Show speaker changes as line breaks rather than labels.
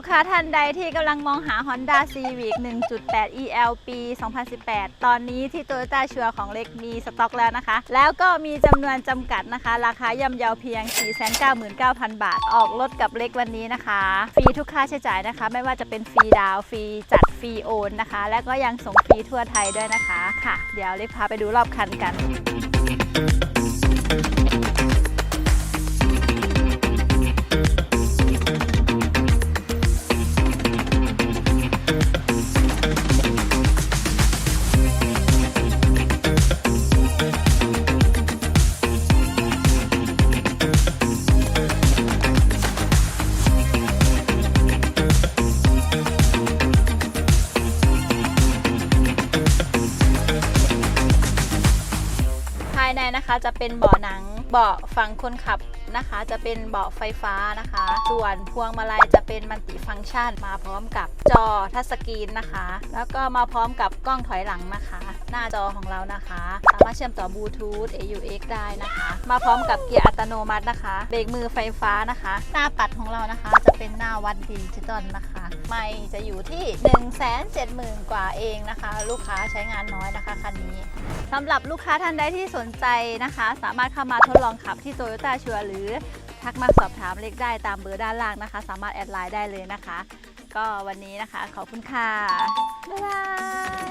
ลูกค้าท่านใดที่กำลังมองหา Honda Civic 1.8 EL ปี 2018 ตอนนี้ที่ Toyota ชัวร์ของเล็กมีสต็อกแล้วนะคะ แล้วก็มีจำนวนจำกัดนะคะ ราคาย่ำเยาเพียง 499,000 บาท ออกรถกับเล็กวันนี้นะคะ ฟรีทุกค่าใช้จ่ายนะคะ ไม่ว่าจะเป็นฟรีดาวน์ฟรีจัดฟรีโอนนะคะ และก็ยังส่งฟรีทั่วไทยด้วยนะคะ ค่ะ เดี๋ยวเล็กพาไปดูรอบคันกัน นะคะ จะเป็นเบาะหนังเบาะฝั่งคนขับ นะคะจะเป็นเบาะไฟฟ้านะคะ ส่วนพวงมาลัยจะเป็นมัลติฟังก์ชัน มาพร้อมกับจอทัชสกรีนนะคะ แล้วก็มาพร้อมกับกล้องถอยหลังนะคะ หน้าจอของเรานะคะ สามารถเชื่อมต่อบลูทูธ AUX ได้นะคะ มาพร้อมกับเกียร์อัตโนมัตินะคะ เบรกมือไฟฟ้านะคะ หน้าปัดของเรานะคะจะเป็นหน้าวัดดิจิตอลนะคะ ไม่จะอยู่ที่ 1 7 0 0 0 0 กว่าเองนะคะ ลูกค้าใช้งานน้อยนะคะคันนี้สำหรับลูกค้าท่านใดที่สนใจนะคะ สามารถเข้ามาทดลองขับที่ Toyota ชัวร์หรือทักมาสอบถามเล็กได้ตามเบอร์ด้านล่างนะคะ สามารถแอดไลน์ได้เลยนะคะ ก็วันนี้นะคะขอบคุณค่ะบ๊ายบาย